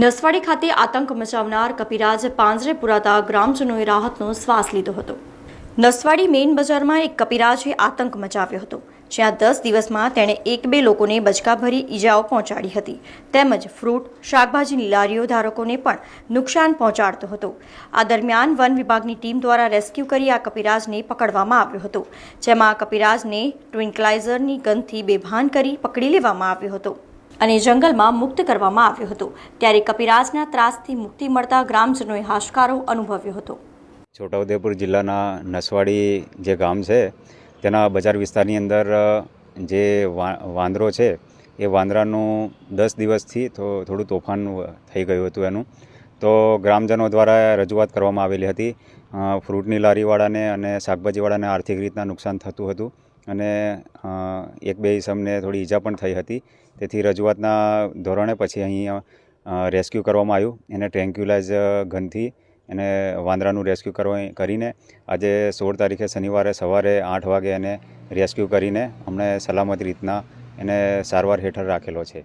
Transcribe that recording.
નસવાડી ખાતે આતંક મચાવનાર કપિરાજ પાંજરે પુરાતા ગ્રામજનોએ રાહતનો શ્વાસ લીધો હતો. નસવાડી મેઇન બજારમાં એક કપિરાજે આતંક મચાવ્યો હતો. જ્યાં દસ દિવસમાં તેણે એક બે લોકોને બચકાભરી ઈજાઓ પહોંચાડી હતી. તેમજ ફ્રૂટ શાકભાજીની લારીઓ ધારકોને પણ નુકસાન પહોંચાડતો હતો. આ દરમિયાન વન વિભાગની ટીમ દ્વારા રેસ્ક્યુ કરી આ કપિરાજને પકડવામાં આવ્યો હતો. જેમાં કપિરાજને ટ્વિન્કલાઇઝરની ગનથી બેભાન કરી પકડી લેવામાં આવ્યો હતો. અને જંગલમાં મુક્ત કરવામાં આવ્યો હતો. ત્યારે કપિરાજના ત્રાસથી મુક્તિ મળતા ગ્રામજનોએ હાશકારો અનુભવ્યો હતો. છોટાઉદેપુર જિલ્લાના નસવાડી જે ગામ છે, તેના બજાર વિસ્તારની અંદર જે વાંદરો છે, એ વાંદરાનું દસ દિવસથી થોડું તોફાન થઈ ગયું હતું એનું. તો ગ્રામજનો દ્વારા રજૂઆત કરવામાં આવેલી હતી. ફ્રૂટની લારીવાળાને અને શાકભાજીવાળાને આર્થિક રીતના નુકસાન થતું હતું અને એક બે ઇસમને થોડી ઈજા પણ થઈ હતી. તેથી રજૂઆતના ધોરણે પછી અહીં રેસ્ક્યુ કરવામાં આવ્યું. એને ટ્રેન્ક્યુલાઇઝ ગનથી એને વાંદરાનું રેસ્ક્યુ કરવા કરીને આજે સોળ તારીખે શનિવારે સવારે આઠ વાગે એને રેસ્ક્યુ કરીને અમને સલામત રીતના એને સારવાર હેઠળ રાખેલો છે.